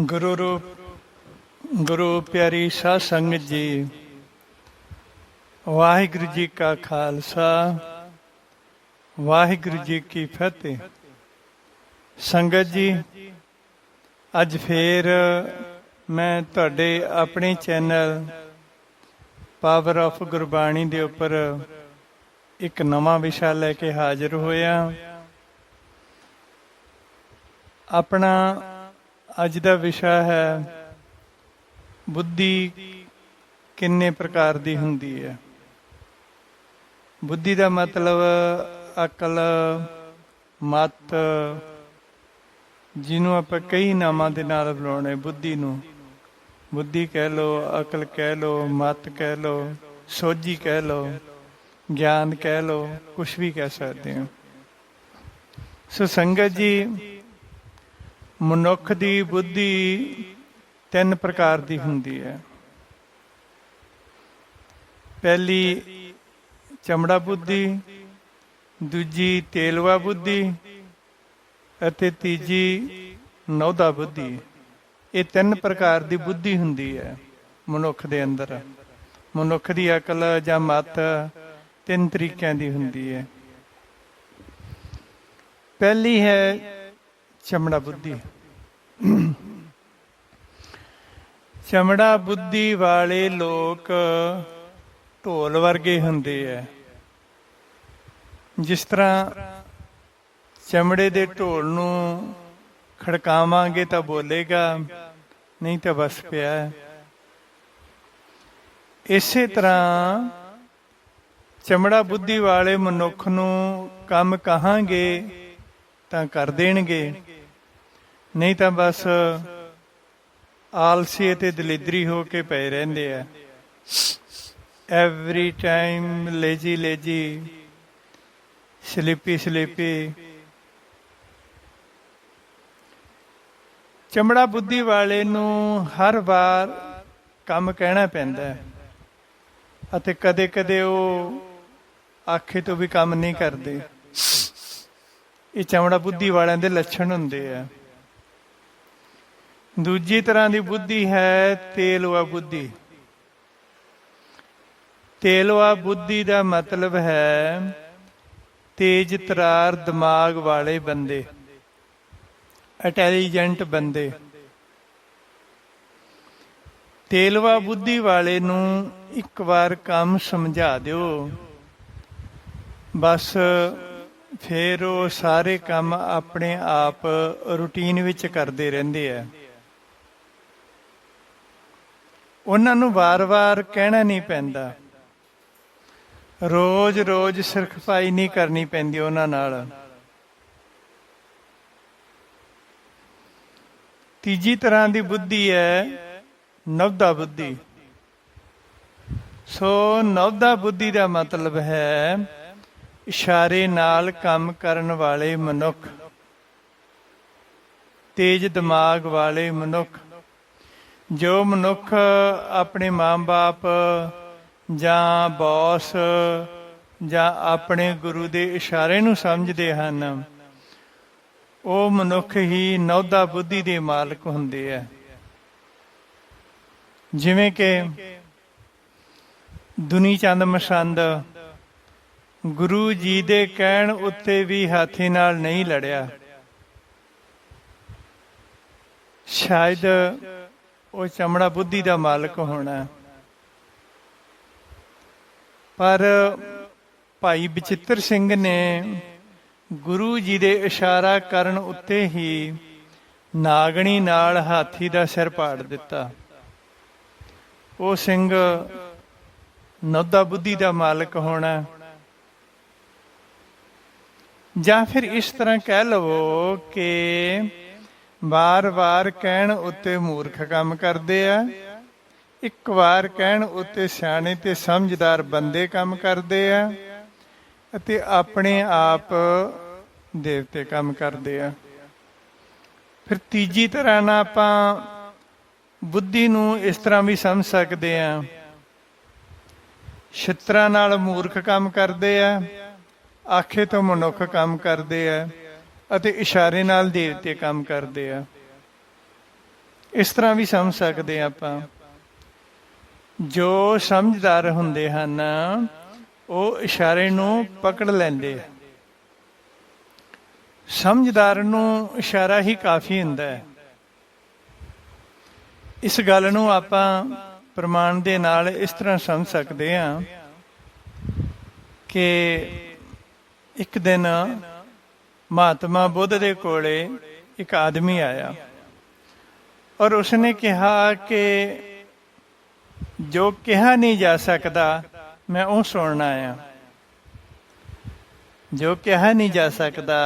ਗੁਰੂ ਰੂਪ, ਗੁਰੂ ਪਿਆਰੀ ਸਾਧ ਸੰਗਤ ਜੀ, ਵਾਹਿਗੁਰੂ ਜੀ ਕਾ ਖਾਲਸਾ, ਵਾਹਿਗੁਰੂ ਜੀ ਕੀ ਫਤਿਹ। ਸੰਗਤ ਜੀ, ਅੱਜ ਫੇਰ ਮੈਂ ਤੁਹਾਡੇ ਆਪਣੇ ਚੈਨਲ ਪਾਵਰ ਆਫ ਗੁਰਬਾਣੀ ਦੇ ਉੱਪਰ ਇੱਕ ਨਵਾਂ ਵਿਸ਼ਾ ਲੈ ਕੇ ਹਾਜ਼ਰ ਹੋਇਆ। ਆਪਣਾ ਅੱਜ ਦਾ ਵਿਸ਼ਾ ਹੈ, ਬੁੱਧੀ ਕਿੰਨੇ ਪ੍ਰਕਾਰ ਦੀ ਹੁੰਦੀ ਹੈ? ਬੁੱਧੀ ਦਾ ਮਤਲਬ ਅਕਲ, ਮਤ, ਜਿਹਨੂੰ ਆਪਾਂ ਕਈ ਨਾਮਾਂ ਦੇ ਨਾਲ ਬੁਲਾਉਣੇ ਬੁੱਧੀ ਨੂੰ। ਬੁੱਧੀ ਕਹਿ ਲੋ ਅਕਲ ਕਹਿ ਲੋ ਮਤ ਕਹਿ ਲੋ ਸੋਝੀ ਕਹਿ ਲੋ ਗਿਆਨ ਕਹਿ ਲੋ ਕੁਝ ਵੀ ਕਹਿ ਸਕਦੇ ਹੋ। ਸੋ ਸੰਗਤ ਜੀ ਮਨੁੱਖ ਦੀ ਬੁੱਧੀ ਤਿੰਨ ਪ੍ਰਕਾਰ ਦੀ ਹੁੰਦੀ ਹੈ। ਪਹਿਲੀ ਚਮੜਾ ਬੁੱਧੀ, ਦੂਜੀ ਤੇਲਵਾ ਬੁੱਧੀ ਅਤੇ ਤੀਜੀ ਨੌਦਾ ਬੁੱਧੀ। ਇਹ ਤਿੰਨ ਪ੍ਰਕਾਰ ਦੀ ਬੁੱਧੀ ਹੁੰਦੀ ਹੈ ਮਨੁੱਖ ਦੇ ਅੰਦਰ। ਮਨੁੱਖ ਦੀ ਅਕਲ ਜਾਂ ਮਤ ਤਿੰਨ ਤਰੀਕਿਆਂ ਦੀ ਹੁੰਦੀ ਹੈ। ਪਹਿਲੀ ਹੈ ਚਮੜਾ ਬੁੱਧੀ। ਚਮੜਾ ਬੁੱਧੀ ਵਾਲੇ ਲੋਕ ਢੋਲ ਵਰਗੇ ਹੁੰਦੇ ਐ। ਜਿਸ ਤਰ੍ਹਾਂ ਚਮੜੇ ਦੇ ਢੋਲ ਨੂੰ ਖੜਕਾਵਾਂਗੇ ਤਾਂ ਬੋਲੇਗਾ, ਨਹੀਂ ਤਾਂ ਬਸ ਪਿਆ। ਇਸੇ ਤਰ੍ਹਾਂ ਚਮੜਾ ਬੁੱਧੀ ਵਾਲੇ ਮਨੁੱਖ ਨੂੰ ਕੰਮ ਕਹਾਂਗੇ ਤਾਂ ਕਰ ਦੇਣਗੇ। ਨਹੀਂ ਤਾਂ ਬਸ ਆਲਸੀ ਅਤੇ ਦਲਿਦਰੀ ਹੋ ਕੇ ਪਏ ਰਹਿੰਦੇ ਆ। Every time lazy lazy, sleepy sleepy. ਚਮੜਾ ਬੁੱਧੀ ਵਾਲੇ ਨੂੰ ਹਰ ਵਾਰ ਕੰਮ ਕਹਿਣਾ ਪੈਂਦਾ ਹੈ ਅਤੇ ਕਦੇ-ਕਦੇ ਉਹ ਆਖੇ ਤੋਂ ਵੀ ਕੰਮ ਨਹੀਂ ਕਰਦੇ। ਇਹ ਚਮੜਾ ਬੁੱਧੀ ਵਾਲਿਆਂ ਦੇ ਲੱਛਣ ਹੁੰਦੇ ਆ। ਦੂਜੀ ਤਰ੍ਹਾਂ ਦੀ ਬੁੱਧੀ ਹੈ ਤੇਲਵਾ ਬੁੱਧੀ। ਤੇਲਵਾ ਬੁੱਧੀ ਦਾ ਮਤਲਬ ਹੈ ਤੇਜ ਤਰਾਰ ਦਿਮਾਗ ਵਾਲੇ ਬੰਦੇ, ਇੰਟੈਲੀਜੈਂਟ ਬੰਦੇ। ਤੇਲਵਾ ਬੁੱਧੀ ਵਾਲੇ ਨੂੰ ਇੱਕ ਵਾਰ ਕੰਮ ਸਮਝਾ ਦਿਓ। ਬਸ ਫੇਰ ਉਹ ਸਾਰੇ ਕੰਮ ਆਪਣੇ ਆਪ ਰੁਟੀਨ ਵਿੱਚ ਕਰਦੇ ਰਹਿੰਦੇ ਆ। ਉਹਨਾਂ ਨੂੰ ਵਾਰ-ਵਾਰ ਕਹਿਣਾ ਨਹੀਂ ਪੈਂਦਾ। ਰੋਜ਼-ਰੋਜ਼ ਸਿਰਖਪਾਈ ਨਹੀਂ ਕਰਨੀ ਪੈਂਦੀ ਉਹਨਾਂ ਨਾਲ। ਤੀਜੀ ਤਰ੍ਹਾਂ ਦੀ ਬੁੱਧੀ ਹੈ ਨਵਦਾ ਬੁੱਧੀ। ਸੋ ਨਵਦਾ ਬੁੱਧੀ ਦਾ ਮਤਲਬ ਹੈ ਇਸ਼ਾਰੇ ਨਾਲ ਕੰਮ ਕਰਨ ਵਾਲੇ ਮਨੁੱਖ, ਤੇਜ ਦਿਮਾਗ ਵਾਲੇ ਮਨੁੱਖ। ਜੋ ਮਨੁੱਖ ਆਪਣੇ ਮਾਂ-ਬਾਪ ਜਾਂ ਬੌਸ ਜਾਂ ਆਪਣੇ ਗੁਰੂ ਦੇ ਇਸ਼ਾਰੇ ਨੂੰ ਸਮਝਦੇ ਹਨ, ਉਹ ਮਨੁੱਖ ਹੀ ਨੌਦਾ ਬੁੱਧੀ ਦੇ ਮਾਲਕ ਹੁੰਦੇ ਆ। ਜਿਵੇਂ ਕਿ ਦੁਨੀ ਚੰਦ ਮਸੰਦ, ਗੁਰੂ ਜੀ ਦੇ ਕਹਿਣ ਉੱਤੇ ਵੀ ਹਾਥੀ ਨਾਲ ਨਹੀਂ ਲੜਿਆ। ਸ਼ਾਇਦ ਉਹ ਚਮੜਾ ਬੁੱਧੀ ਦਾ ਮਾਲਕ ਹੋਣਾ। ਪਰ ਭਾਈ ਬਚਿੱਤਰ ਸਿੰਘ ਨੇ ਗੁਰੂ ਜੀ ਦੇ ਇਸ਼ਾਰਾ ਕਰਨ ਉੱਤੇ ਹੀ ਨਾਗਣੀ ਨਾਲ ਹਾਥੀ ਦਾ ਸਿਰ ਪਾੜ ਦਿੱਤਾ। ਉਹ ਸਿੰਘ ਨੌਦਾ ਬੁੱਧੀ ਦਾ ਮਾਲਕ ਹੋਣਾ। ਜਾਂ ਫਿਰ ਇਸ ਤਰ੍ਹਾਂ ਕਹਿ ਲਵੋ ਕਿ ਵਾਰ-ਵਾਰ ਕਹਿਣ ਉੱਤੇ ਮੂਰਖ ਕੰਮ ਕਰਦੇ ਆ। ਇੱਕ ਵਾਰ ਕਹਿਣ ਉੱਤੇ ਸਿਆਣੇ ਤੇ ਸਮਝਦਾਰ ਬੰਦੇ ਕੰਮ ਕਰਦੇ ਆ ਅਤੇ ਆਪਣੇ ਆਪ ਦੇਵਤੇ ਕੰਮ ਕਰਦੇ ਆ। ਫਿਰ ਤੀਜੀ ਤਰ੍ਹਾਂ ਨਾਲ ਆਪਾਂ ਬੁੱਧੀ ਨੂੰ ਇਸ ਤਰ੍ਹਾਂ ਵੀ ਸਮਝ ਸਕਦੇ ਆ। ਛਿੱਤਰਾਂ ਨਾਲ ਮੂਰਖ ਕੰਮ ਕਰਦੇ ਆ, ਆਖੇ ਤੋਂ ਮਨੁੱਖ ਕੰਮ ਕਰਦੇ ਆ। ਅਤੇ ਇਸ਼ਾਰੇ ਨਾਲ ਦੇਵਤੇ ਕੰਮ ਕਰਦੇ ਆ। ਇਸ ਤਰ੍ਹਾਂ ਵੀ ਸਮਝ ਸਕਦੇ ਹਾਂ ਆਪਾਂ। ਜੋ ਸਮਝਦਾਰ ਹੁੰਦੇ ਹਨ, ਉਹ ਇਸ਼ਾਰੇ ਨੂੰ ਪਕੜ ਲੈਂਦੇ ਆ। ਸਮਝਦਾਰ ਨੂੰ ਇਸ਼ਾਰਾ ਹੀ ਕਾਫੀ ਹੁੰਦਾ ਹੈ। ਇਸ ਗੱਲ ਨੂੰ ਆਪਾਂ ਪ੍ਰਮਾਣ ਦੇ ਨਾਲ ਇਸ ਤਰ੍ਹਾਂ ਸਮਝ ਸਕਦੇ ਹਾਂ ਕਿ ਇੱਕ ਦਿਨ ਮਹਾਤਮਾ ਬੁੱਧ ਦੇ ਕੋਲੇ ਇੱਕ ਆਦਮੀ ਆਇਆ ਔਰ ਉਸਨੇ ਕਿਹਾ ਕਿ ਜੋ ਕਿਹਾ ਨਹੀਂ ਜਾ ਸਕਦਾ, ਮੈਂ ਉਹ ਸੁਣਨਾ ਆ ਜੋ ਕਿਹਾ ਨਹੀਂ ਜਾ ਸਕਦਾ,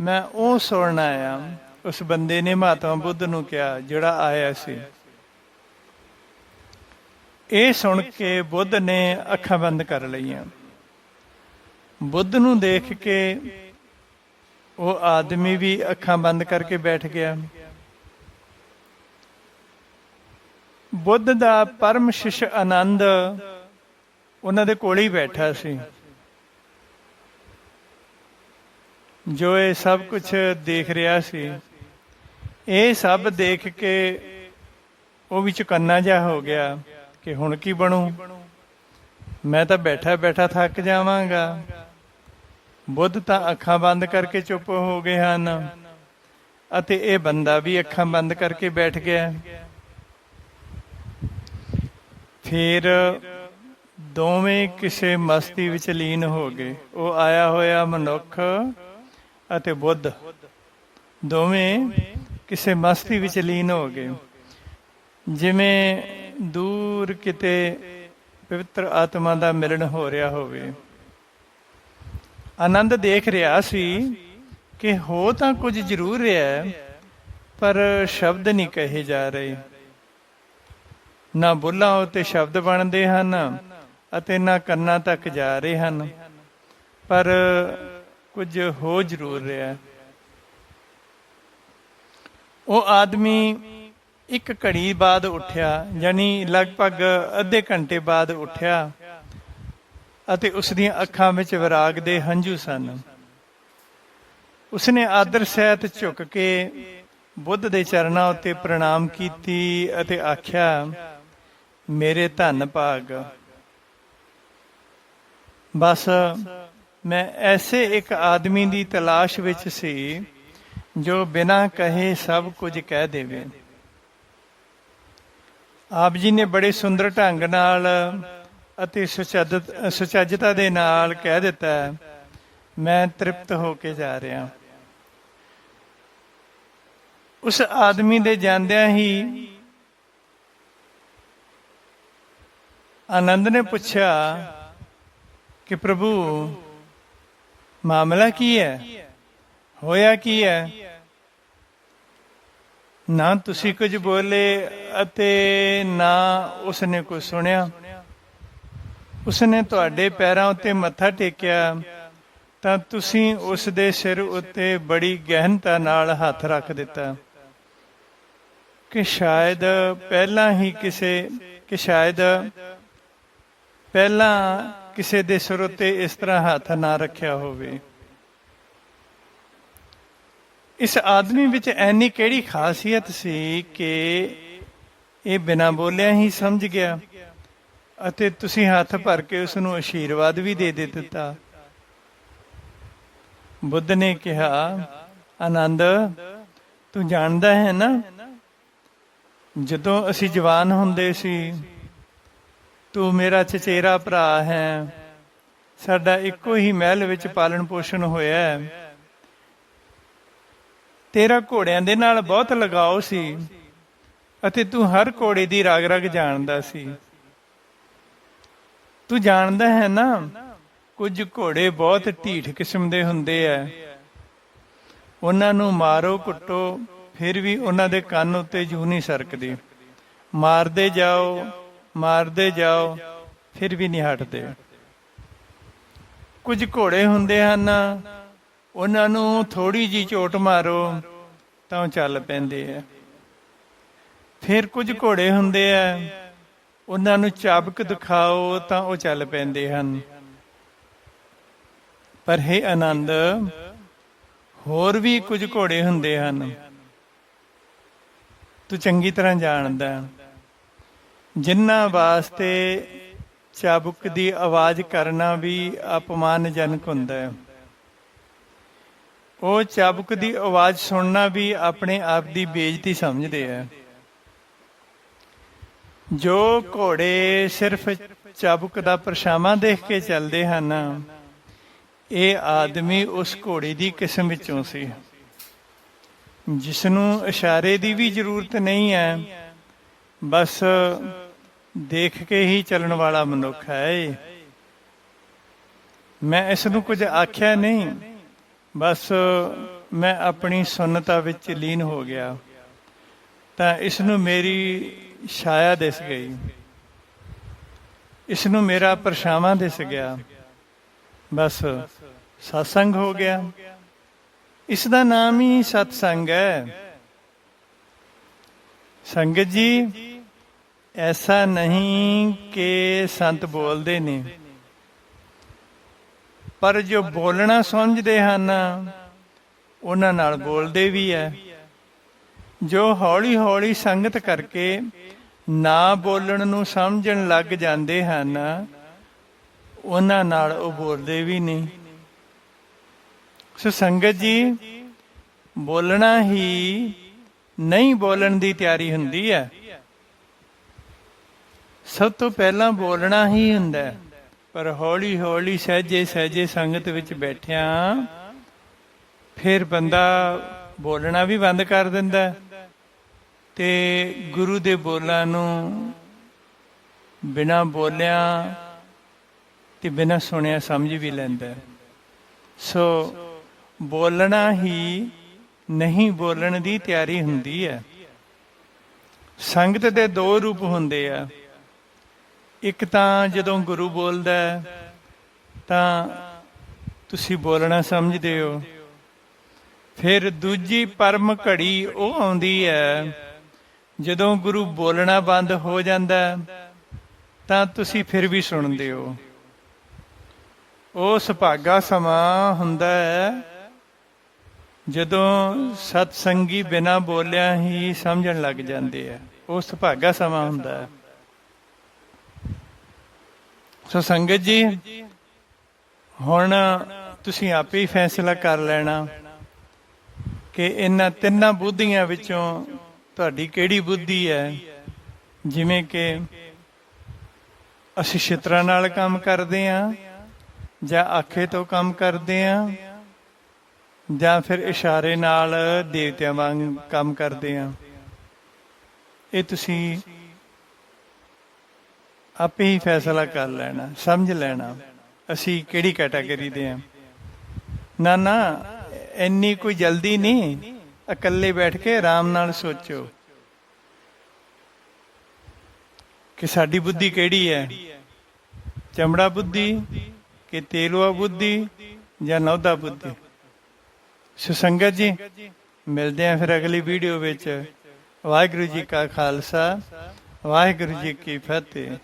ਮੈਂ ਉਹ ਸੁਣਨਾ ਆ ਉਸ ਬੰਦੇ ਨੇ ਮਹਾਤਮਾ ਬੁੱਧ ਨੂੰ ਕਿਹਾ, ਜਿਹੜਾ ਆਇਆ ਸੀ। ਇਹ ਸੁਣ ਕੇ ਬੁੱਧ ਨੇ ਅੱਖਾਂ ਬੰਦ ਕਰ ਲਈਆਂ। ਬੁੱਧ ਨੂੰ ਦੇਖ ਕੇ ਉਹ ਆਦਮੀ ਵੀ ਅੱਖਾਂ ਬੰਦ ਕਰਕੇ ਬੈਠ ਗਿਆ। ਬੁੱਧ ਦਾ ਪਰਮ ਸ਼ਿਸ਼ ਆਨੰਦ ਉਹਨਾਂ ਦੇ ਕੋਲ ਹੀ ਬੈਠਾ ਸੀ। ਜੋ ਇਹ ਸਭ ਕੁਝ ਦੇਖ ਰਿਹਾ ਸੀ, ਇਹ ਸਭ ਦੇਖ ਕੇ ਉਹ ਵੀ ਚੁਕੰਨਾ ਜਾ ਹੋ ਗਿਆ ਕਿ ਹੁਣ ਕੀ ਬਣੂ? ਮੈਂ ਤਾਂ ਬੈਠਾ ਬੈਠਾ ਥੱਕ ਜਾਵਾਂਗਾ। ਬੁੱਧ ਤਾਂ ਅੱਖਾਂ ਬੰਦ ਕਰਕੇ ਚੁੱਪ ਹੋ ਗਏ ਹਨ। ਅਤੇ ਇਹ ਬੰਦਾ ਵੀ ਅੱਖਾਂ ਬੰਦ ਕਰਕੇ ਬੈਠ ਗਿਆ। ਫਿਰ ਦੋਵੇਂ ਕਿਸੇ ਮਸਤੀ ਵਿੱਚ ਲੀਨ ਹੋ ਗਏ। ਉਹ ਆਇਆ ਹੋਇਆ ਮਨੁੱਖ ਅਤੇ ਬੁੱਧ। ਦੋਵੇਂ ਕਿਸੇ ਮਸਤੀ ਵਿੱਚ ਲੀਨ ਹੋ ਗਏ। ਜਿਵੇਂ ਦੂਰ ਕਿਤੇ ਪਵਿੱਤਰ ਆਤਮਾ ਦਾ ਮਿਲਣ ਹੋ ਰਿਹਾ ਹੋਵੇ। ਆਨੰਦ ਦੇਖ ਰਿਹਾ ਸੀ ਕਿ ਹੋ ਤਾਂ ਕੁਝ ਜ਼ਰੂਰ ਰਿਹਾ ਪਰ ਸ਼ਬਦ ਨਹੀਂ ਕਹੇ ਜਾ ਰਹੇ। ਨਾ ਬੁੱਲਾਂ ਉਤੇ ਸ਼ਬਦ ਬਣਦੇ ਹਨ ਅਤੇ ਨਾ ਕੰਨਾਂ ਤੱਕ ਜਾ ਰਹੇ ਹਨ, ਪਰ ਕੁਝ ਹੋ ਜ਼ਰੂਰ ਰਿਹਾ ਉਹ ਆਦਮੀ ਇੱਕ ਘੜੀ ਬਾਅਦ ਉੱਠਿਆ, ਯਾਨੀ ਲਗਭਗ ਅੱਧੇ ਘੰਟੇ ਬਾਅਦ ਉੱਠਿਆ। ਅਤੇ ਉਸ ਦੀਆਂ ਅੱਖਾਂ ਵਿੱਚ ਵਿਰਾਗ ਦੇ ਹੰਝੂ ਸਨ। ਉਸਨੇ ਆਦਰ ਸਹਿਤ ਝੁਕ ਕੇ ਬੁੱਧ ਦੇ ਚਰਨਾਂ ਉੱਤੇ ਪ੍ਰਣਾਮ ਕੀਤੀ ਅਤੇ ਆਖਿਆ, ਮੇਰੇ ਧੰਨ ਭਾਗ। ਬਸ ਮੈਂ ਐਸੇ ਇੱਕ ਆਦਮੀ ਦੀ ਤਲਾਸ਼ ਵਿੱਚ ਸੀ ਜੋ ਬਿਨਾਂ ਕਹੇ ਸਭ ਕੁਝ ਕਹਿ ਦੇਵੇ। ਆਪ ਜੀ ਨੇ ਬੜੇ ਸੁੰਦਰ ਢੰਗ ਨਾਲ ਅਤੇ ਸੁਚੱਜਤ ਸੁਚੱਜਤਾ ਦੇ ਨਾਲ ਕਹਿ ਦਿੱਤਾ ਮੈਂ ਤ੍ਰਿਪਤ ਹੋ ਕੇ ਜਾ ਰਿਹਾ ਉਸ ਆਦਮੀ ਦੇ ਜਾਂਦਿਆਂ ਹੀ ਆਨੰਦ ਨੇ ਪੁੱਛਿਆ ਕਿ, ਪ੍ਰਭੂ, ਮਾਮਲਾ ਕੀ ਹੈ? ਹੋਇਆ ਕੀ ਹੈ? ਨਾ ਤੁਸੀਂ ਕੁਝ ਬੋਲੇ ਅਤੇ ਨਾ ਉਸਨੇ ਕੁਝ ਸੁਣਿਆ। ਉਸਨੇ ਤੁਹਾਡੇ ਪੈਰਾਂ ਉੱਤੇ ਮੱਥਾ ਟੇਕਿਆ, ਤਾਂ ਤੁਸੀਂ ਉਸ ਦੇ ਸਿਰ ਉੱਤੇ ਬੜੀ ਗਹਿਨਤਾ ਨਾਲ ਹੱਥ ਰੱਖ ਦਿੱਤਾ। ਕਿ ਸ਼ਾਇਦ ਪਹਿਲਾਂ ਹੀ ਕਿਸੇ, ਕਿ ਸ਼ਾਇਦ ਪਹਿਲਾਂ ਕਿਸੇ ਦੇ ਸਿਰ ਉੱਤੇ ਇਸ ਤਰ੍ਹਾਂ ਹੱਥ ਨਾ ਰੱਖਿਆ ਹੋਵੇ। ਇਸ ਆਦਮੀ ਵਿੱਚ ਐਨੀ ਕਿਹੜੀ ਖਾਸੀਅਤ ਸੀ ਕਿ ਇਹ ਬਿਨਾਂ ਬੋਲਿਆ ਹੀ ਸਮਝ ਗਿਆ। ਅਤੇ ਤੁਸੀਂ ਹੱਥ ਭਰ ਕੇ ਉਸ ਨੂੰ ਅਸ਼ੀਰਵਾਦ ਵੀ ਦੇ ਦੇ ਦਿੱਤਾ। ਬੁੱਧ ਨੇ ਕਿਹਾ, ਆਨੰਦ, ਤੂੰ ਜਾਣਦਾ ਹੈ ਨਾ? ਜਦੋਂ ਅਸੀਂ ਜਵਾਨ ਹੁੰਦੇ ਸੀ, ਤੂੰ ਮੇਰਾ ਚਚੇਰਾ ਭਰਾ ਹੈ। ਸਾਡਾ ਇੱਕੋ ਹੀ ਮਹਿਲ ਵਿੱਚ ਪਾਲਣ ਪੋਸ਼ਣ ਹੋਇਆ ਹੈ। ਤੇਰਾ ਘੋੜਿਆਂ ਦੇ ਨਾਲ ਬਹੁਤ ਲਗਾਓ ਸੀ ਅਤੇ ਤੂੰ ਹਰ ਘੋੜੇ ਦੀ ਰਾਗ ਰਗ ਜਾਣਦਾ ਸੀ। ਤੂੰ ਜਾਣਦਾ ਹੈ ਨਾ, ਕੁਝ ਘੋੜੇ ਬਹੁਤ ਢੀਠ ਕਿਸਮ ਦੇ ਹੁੰਦੇ ਐ ਉਹਨਾਂ ਨੂੰ ਮਾਰੋ, ਕੁੱਟੋ, ਫਿਰ ਵੀ ਉਹਨਾਂ ਦੇ ਕੰਨ ਉੱਤੇ ਜੂ ਨਹੀਂ ਸਰਕਦੀ। ਮਾਰਦੇ ਜਾਓ ਮਾਰਦੇ ਜਾਓ, ਫਿਰ ਵੀ ਨਹੀਂ ਹਟਦੇ। ਕੁਝ ਘੋੜੇ ਹੁੰਦੇ ਹਨ, ਉਹਨਾਂ ਨੂੰ ਥੋੜੀ ਜੀ ਚੋਟ ਮਾਰੋ, ਤਾਂ ਉਹ ਚੱਲ ਪੈਂਦੇ ਆ। ਫਿਰ ਕੁਝ ਘੋੜੇ ਹੁੰਦੇ ਆ ਉਹਨਾਂ ਨੂੰ ਚਾਬਕ ਦਿਖਾਓ ਤਾਂ ਉਹ ਚੱਲ ਪੈਂਦੇ ਹਨ। ਪਰ ਹੈ ਆਨੰਦ, ਹੋਰ ਵੀ ਕੁਝ ਘੋੜੇ ਹੁੰਦੇ ਹਨ। ਤੂੰ ਚੰਗੀ ਤਰ੍ਹਾਂ ਜਾਣਦਾ ਹੈ। ਜਿਨ੍ਹਾਂ ਵਾਸਤੇ ਚਾਬੁਕ ਦੀ ਆਵਾਜ਼ ਕਰਨਾ ਵੀ ਅਪਮਾਨਜਨਕ ਹੁੰਦਾ ਹੈ। ਉਹ ਚਾਬੁਕ ਦੀ ਆਵਾਜ਼ ਸੁਣਨਾ ਵੀ ਆਪਣੇ ਆਪ ਦੀ ਬੇਇੱਜ਼ਤੀ ਸਮਝਦੇ ਆ। ਜੋ ਘੋੜੇ ਸਿਰਫ ਚਾਬੁਕ ਦਾ ਪਰਛਾਵਾਂ ਦੇਖ ਕੇ ਚੱਲਦੇ ਹਨ, ਇਹ ਆਦਮੀ ਉਸ ਘੋੜੇ ਦੀ ਕਿਸਮ ਵਿੱਚੋਂ ਸੀ ਜਿਸ ਨੂੰ ਇਸ਼ਾਰੇ ਦੀ ਵੀ ਜ਼ਰੂਰਤ ਨਹੀਂ ਹੈ, ਬਸ ਦੇਖ ਕੇ ਹੀ ਚੱਲਣ ਵਾਲਾ ਮਨੁੱਖ ਹੈ ਇਹ। ਮੈਂ ਇਸ ਨੂੰ ਕੁਝ ਆਖਿਆ ਨਹੀਂ, ਬਸ ਮੈਂ ਆਪਣੀ ਸੁੰਨਤਾ ਵਿੱਚ ਲੀਨ ਹੋ ਗਿਆ ਤਾਂ ਇਸ ਨੂੰ ਮੇਰੀ ਛਾਇਆ ਦਿਸ ਗਈ। ਇਸ ਨੂੰ ਮੇਰਾ ਪਰਛਾਵਾਂ ਦਿਸ ਗਿਆ। ਬਸ satsang ਹੋ ਗਿਆ। ਇਸ ਦਾ ਨਾਮ ਹੀ ਸਤਸੰਗ ਹੈ। ਸੰਗਤ ਜੀ, ਐਸਾ ਨਹੀਂ ਕਿ ਸੰਤ ਬੋਲਦੇ ਨੇ। ਪਰ ਜੋ ਬੋਲਣਾ ਸਮਝਦੇ ਹਨ, ਉਹਨਾਂ ਨਾਲ ਬੋਲਦੇ ਵੀ ਹੈ। ਜੋ ਹੌਲੀ ਹੌਲੀ ਸੰਗਤ ਕਰਕੇ ਨਾ ਬੋਲਣ ਨੂੰ ਸਮਝਣ ਲੱਗ ਜਾਂਦੇ ਹਨ। ਉਹਨਾਂ ਨਾਲ ਉਹ ਬੋਲਦੇ ਵੀ ਨਹੀਂ। ਸੋ ਸੰਗਤ ਜੀ, ਬੋਲਣਾ ਹੀ ਨਹੀਂ ਬੋਲਣ ਦੀ ਤਿਆਰੀ ਹੁੰਦੀ ਹੈ। ਸਭ ਤੋਂ ਪਹਿਲਾਂ ਬੋਲਣਾ ਹੀ ਹੁੰਦਾ ਹੈ। ਪਰ ਹੌਲੀ ਹੌਲੀ ਸਹਿਜੇ ਸਹਿਜੇ ਸੰਗਤ ਵਿੱਚ ਬੈਠਿਆਂ, ਫਿਰ ਬੰਦਾ ਬੋਲਣਾ ਵੀ ਬੰਦ ਕਰ ਦਿੰਦਾ ਹੈ। ਤੇ ਗੁਰੂ ਦੇ ਬੋਲਾਂ ਨੂੰ ਬਿਨਾ ਬੋਲਿਆ ਤੇ ਬਿਨਾ ਸੁਣਿਆ ਸਮਝ ਵੀ ਲੈਂਦਾ ਸੋ ਬੋਲਣਾ ਹੀ ਨਹੀਂ ਬੋਲਣ ਦੀ ਤਿਆਰੀ ਹੁੰਦੀ ਹੈ। ਸੰਗਤ ਦੇ ਦੋ ਰੂਪ ਹੁੰਦੇ ਆ। ਇੱਕ ਤਾਂ ਜਦੋਂ ਗੁਰੂ ਬੋਲਦਾ ਤਾਂ ਤੁਸੀਂ ਬੋਲਣਾ ਸਮਝਦੇ ਹੋ। ਫਿਰ ਦੂਜੀ ਪਰਮ ਘੜੀ ਉਹ ਆਉਂਦੀ ਹੈ ਜਦੋਂ ਗੁਰੂ ਬੋਲਣਾ ਬੰਦ ਹੋ ਜਾਂਦਾ, ਤਾਂ ਤੁਸੀਂ ਫਿਰ ਵੀ ਸੁਣਦੇ ਹੋ। ਉਹ ਸੁਭਾਗਾ ਸਮਾਂ ਹੁੰਦਾ ਹੈ, ਜਦੋਂ ਸਤਸੰਗੀ ਬਿਨਾ ਬੋਲਿਆ ਹੀ ਸਮਝਣ ਲੱਗ ਜਾਂਦੇ ਆ। ਉਹ ਸੁਭਾਗਾ ਸਮਾਂ ਹੁੰਦਾ ਹੈ। ਸੋ ਸੰਗਤ ਜੀ, ਹੁਣ ਤੁਸੀਂ ਆਪੇ ਹੀ ਫੈਸਲਾ ਕਰ ਲੈਣਾ ਕਿ ਇਹਨਾਂ ਤਿੰਨਾਂ ਬੁੱਧੀਆਂ ਵਿੱਚੋਂ ਤੁਹਾਡੀ ਕਿਹੜੀ ਬੁੱਧੀ ਹੈ? ਜਿਵੇਂ ਕਿ ਅਸੀਂ ਛਿੱਤਰਾਂ ਨਾਲ ਕੰਮ ਕਰਦੇ ਆਂ ਜਾਂ ਆਖੇ ਤੋਂ ਕੰਮ ਕਰਦੇ ਆਂ ਜਾਂ ਫਿਰ ਇਸ਼ਾਰੇ ਨਾਲ ਦੇਵਤਿਆਂ ਵਾਂਗ ਕੰਮ ਕਰਦੇ ਆਂ ਇਹ ਤੁਸੀਂ ਆਪੇ ਹੀ ਫੈਸਲਾ ਕਰ ਲੈਣਾ, ਸਮਝ ਲੈਣਾ, ਅਸੀਂ ਕਿਹੜੀ ਕੈਟਾਗਰੀ ਦੇ ਆਂ ਨਾ ਨਾ, ਇੰਨੀ ਕੋਈ ਜਲਦੀ ਨਹੀਂ। ਇਕੱਲੇ ਬੈਠ ਕੇ ਆਰਾਮ ਨਾਲ ਸੋਚੋ ਕਿ ਸਾਡੀ ਬੁੱਧੀ ਕਿਹੜੀ ਹੈ? ਚਮੜਾ ਬੁੱਧੀ ਕਿ ਤੇਲਵਾ ਬੁੱਧੀ ਜਾਂ ਨੌਦਾ ਬੁੱਧੀ? ਸੁਸੰਗਤ ਜੀ, ਮਿਲਦੇ ਆਂ ਫਿਰ ਅਗਲੀ ਵੀਡੀਓ ਵਿੱਚ। ਵਾਹਿਗੁਰੂ ਜੀ ਕਾ ਖਾਲਸਾ, ਵਾਹਿਗੁਰੂ ਜੀ ਕੀ ਫਤਿਹ।